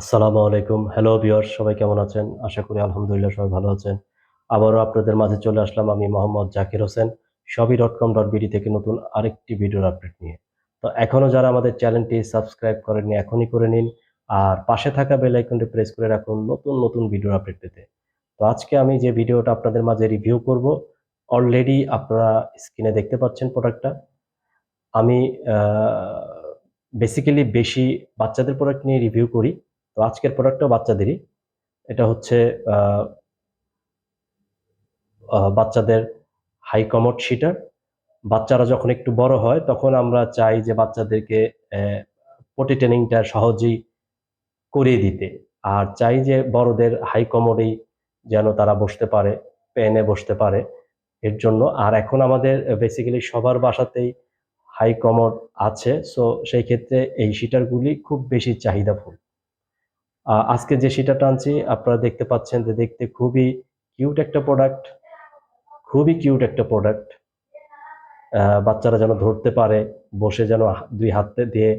আসসালামু আলাইকুম। Hello viewer সবাই কেমন আছেন? আশা করি আলহামদুলিল্লাহ সবাই ভালো আছেন। আবারও আপনাদের মাঝে চলে আসলাম আমি মোহাম্মদ জাকির হোসেন সবই ডট কম ডট বিডি থেকে নতুন আরেকটি ভিডিওর আপডেট নিয়ে। তো এখনও যারা আমাদের চ্যানেলটি সাবস্ক্রাইব করেননি, এখনই করে নিন। আর পাশে থাকা বেল আইকনটি প্রেস করে রাখুন নতুন নতুন ভিডিওর আপডেট পেতে। তো আজকে আমি যে ভিডিওটা আপনাদের মাঝে রিভিউ করব অলরেডি আপনারা স্ক্রিনে দেখতে পাচ্ছেন প্রোডাক্টটা আমি বেসিক্যালি বেশি বাচ্চাদের প্রোডাক্ট নিয়ে রিভিউ করি। আজকের প্রোডাক্টটাও বাচ্চাদেরই। এটা হচ্ছে বাচ্চাদের হাই কমোড শিটার বাচ্চারা যখন একটু বড় হয় তখন আমরা চাই যে বাচ্চাদেরকে পটি ট্রেনিংটা সহজেই করিয়ে দিতে। আর চাই যে বড়দের হাই কমোডেই যেন তারা বসতে পারে পেনে বসতে পারে। এর জন্য আর এখন আমাদের বেসিক্যালি সবার বাসাতেই হাই কমোড আছে। সো সেই ক্ষেত্রে এই শিটারগুলি খুব বেশি চাহিদাফুল। আহ, আজকে যে শিটারটা আনছি আপনারা দেখতে পাচ্ছেন যে দেখতে খুবই কিউট একটা প্রোডাক্ট খুবই কিউট একটা প্রোডাক্ট বাচ্চারা যেন ধরতে পারে, বসে যেন দুই হাতে দিয়ে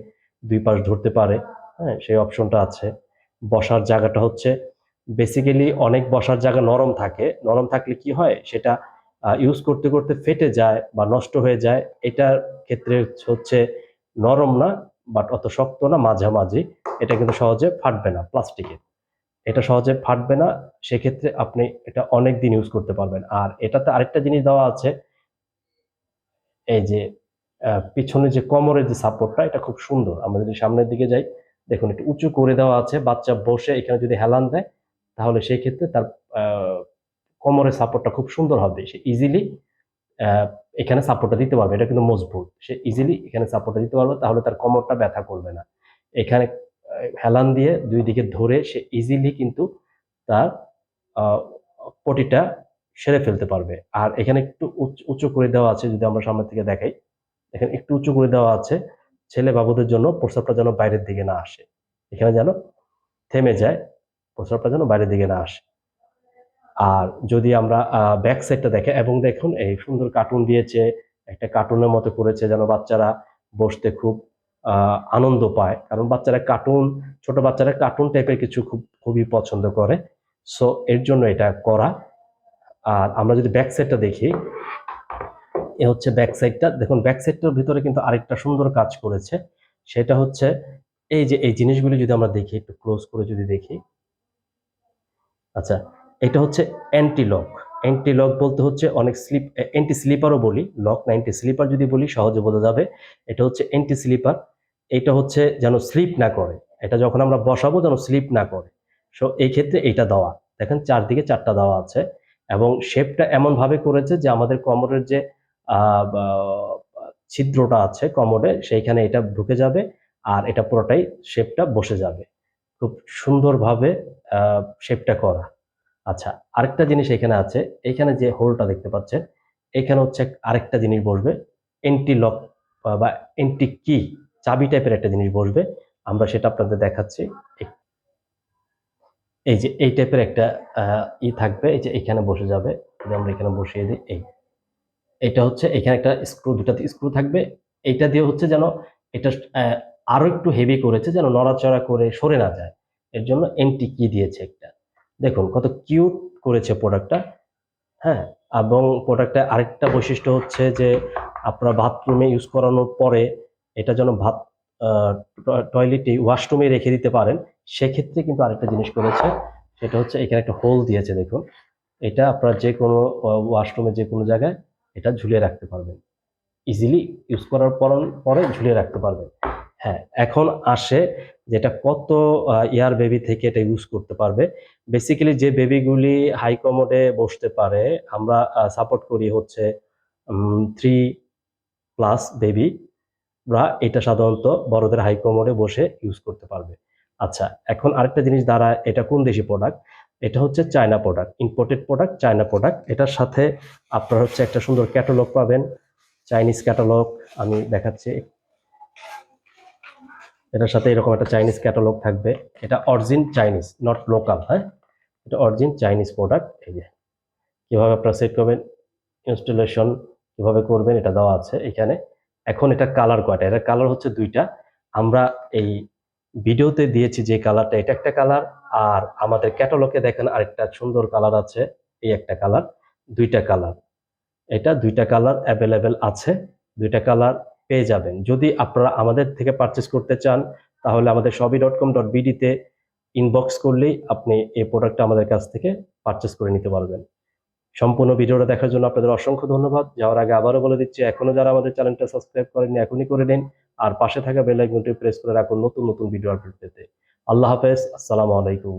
দুই পাশ ধরতে পারে হ্যাঁ সেই অপশনটা আছে। বসার জায়গাটা হচ্ছে বেসিক্যালি অনেক বসার জায়গা নরম থাকে। নরম থাকলে কি হয়? সেটা ইউজ করতে করতে ফেটে যায় বা নষ্ট হয়ে যায়। এটার ক্ষেত্রে হচ্ছে নরম না বাট অত শক্ত না, মাঝামাঝি। এটা কিন্তু সহজে ফাটবে না প্লাস্টিকের এটা সহজে ফাটবে না, সেক্ষেত্রে আপনি এটা অনেক দিন ইউজ করতে পারবেন। আর এটাতে আরেকটা জিনিস দেওয়া আছে, এই যে পিছনে যে কোমরের যে সাপোর্টটা এটা খুব সুন্দর। আমরা যদি সামনের দিকে যাই, দেখুন একটু উঁচু করে দেওয়া আছে, বাচ্চা বসে এখানে যদি হেলান দেয়, তাহলে সেই ক্ষেত্রে তার কোমরের সাপোর্টটা খুব সুন্দর হবে। সে ইজিলি এখানে সাপোর্টটা দিতে পারবে। এটা কিন্তু মজবুত। সে ইজিলি এখানে সাপোর্টটা দিতে পারবে তাহলে তার কোমরটা ব্যথা করবে না। এখানে হেলান দিয়ে দুই দিকে ধরে সে ইজিলি কিন্তু তার পটিটা সেরে ফেলতে পারবে। আর এখানে একটু উঁচ- করে দেওয়া আছে, যদি আমরা সামনে থেকে দেখাই। এখানে একটু উঁচু করে দেওয়া আছে। ছেলে বাবুদের জন্য প্রস্রাবটা যেন বাইরের দিকে না আসে। এখানে যেন থেমে যায়, প্রস্রাবটা যেন বাইরের দিকে না আসে। আর যদি আমরা ব্যাক সাইডটা দেখে, এবং দেখুন এই সুন্দর কার্টুন দিয়েছে, একটা কার্টুনের মতো করেছে যেন বাচ্চারা বসতে খুব আনন্দ পায়। কারণ বাচ্চারা কার্টুন ছোট বাচ্চারা কার্টুন টাইপের কিছু খুব, খুবই পছন্দ করে। সো এর জন্য এটা করা। আর আমরা যদি ব্যাক সাইডটা দেখি, এ হচ্ছে ব্যাক সাইডটা দেখুন ব্যাক সাইডটার ভিতরে কিন্তু আরেকটা সুন্দর কাজ করেছে। সেটা হচ্ছে, এই যে, এই জিনিসগুলি যদি আমরা দেখি, একটু ক্লোজ করে যদি দেখি। আচ্ছা এটা হচ্ছে অ্যান্টি লক অ্যান্টি লক বলতে হচ্ছে অনেক স্লিপ অ্যান্টি স্লিপারও বলি লক না অ্যান্টি স্লিপার যদি বলি, সহজে বোঝা যাবে। এটা হচ্ছে অ্যান্টি স্লিপার এটা হচ্ছে যেন স্লিপ না করে। এটা যখন আমরা বসাবো, যেন স্লিপ না করে। সো এই ক্ষেত্রে এইটা দেওয়া। দেখেন, চারদিকে চারটা দেওয়া আছে এবং শেপটা এমন ভাবে করেছে যে আমাদের কোমরের যে ছিদ্রটা আছে কোমরে, সেইখানে এটা ঢুকে যাবে আর এটা পুরোটাই শেপটা বসে যাবে। খুব সুন্দরভাবে শেপটা করা। আচ্ছা আরেকটা জিনিস এখানে আছে। এখানে যে হোলটা দেখতে পাচ্ছেন এখানে হচ্ছে আরেকটা জিনিস বসবে এন্টি লক বা এন্টি কি চাবি টাইপের একটা জিনিস বসবে। আমরা সেটা আপনাদের দেখাচ্ছি। এই- যে এই টাইপের একটা ই থাকবে এই যে এখানে বসে যাবে। যদি আমরা এখানে বসিয়ে দিই এই এটা হচ্ছে এখানে একটা স্ক্রু দুটাতে স্ক্রু থাকবে। এইটা দিয়ে হচ্ছে যেন এটা আহ, আরও একটু হেভি করেছে যেন নড়াচড়া করে সরে না যায়। এর জন্য এন্টি কি দিয়েছে একটা। দেখুন কত কিউট করেছে প্রোডাক্টটা হ্যাঁ এবং প্রোডাক্টটা আরেকটা বৈশিষ্ট্য হচ্ছে যে আপনারা বাথরুমে ইউজ করানোর পরে এটা যেন ভাত টয়লেটে ওয়াশরুমে রেখে দিতে পারেন, সেক্ষেত্রে কিন্তু আরেকটা জিনিস করেছে, সেটা হচ্ছে এখানে একটা হোল দিয়েছে দেখুন। এটা আপনারা যে কোনো ওয়াশরুমে যে কোনো জায়গায় এটা ঝুলিয়ে রাখতে পারবেন। ইজিলি ইউজ করার পর পরে ঝুলিয়ে রাখতে পারবেন। হ্যাঁ এখন আসে যেটা কত ইয়ার বেবি থেকে এটা ইউজ করতে পারবে। বেসিক্যালি যে বেবিগুলি হাই কমোডে বসতে পারে, আমরা সাপোর্ট করি হচ্ছে থ্রি প্লাস বেবি রা এটা সাধারণত বড়দের হাই কমোডে বসে ইউজ করতে পারবে। আচ্ছা এখন আরেকটা জিনিস দ্বারা এটা কোন দেশি প্রোডাক্ট এটা হচ্ছে China product imported product China product এটার সাথে আপনার হচ্ছে একটা সুন্দর ক্যাটালগ পাবেন চাইনিজ ক্যাটালগ আমি দেখাচ্ছি এটার সাথে এরকম একটা চাইনিজ ক্যাটালগ থাকবে। এটা অরিজিন চাইনিজ নট লোকাল হ্যাঁ? এটা অরিজিন চাইনিজ প্রোডাক্ট এই যে। কীভাবে আপনারা সেট করবেন ইনস্টলেশন কীভাবে করবেন, এটা দেওয়া আছে এখানে। এখন এটা কালার কয়টা? এটা কালার হচ্ছে দুইটা। আমরা এই ভিডিওতে দিয়েছি যে কালারটা এটা একটা কালার আর আমাদের ক্যাটালগে দেখেন আরেকটা সুন্দর কালার আছে, এই একটা কালার দুইটা কালার এটা দুইটা কালার অ্যাভেলেবেল আছে, দুইটা কালার পেয়ে যাবেন। যদি আপনারা আমাদের থেকে পারচেস করতে চান, তাহলে আমাদের সবই ডট কম ডট বিডিতে ইনবক্স করলেই আপনি এই প্রোডাক্টটা আমাদের কাছ থেকে পারচেস করে নিতে পারবেন। সম্পূর্ণ ভিডিওটা দেখার জন্য আপনাদের অসংখ্য ধন্যবাদ। যাওয়ার আগে আবারও বলে দিচ্ছি এখনও যারা আমাদের চ্যানেলটা সাবস্ক্রাইব করেননি, এখনই করে নিন। আর পাশে থাকা বেল আইকনটি প্রেস করে রাখুন নতুন নতুন ভিডিও আপলোড পেতে। আল্লাহ হাফেজ, আসসালামু আলাইকুম।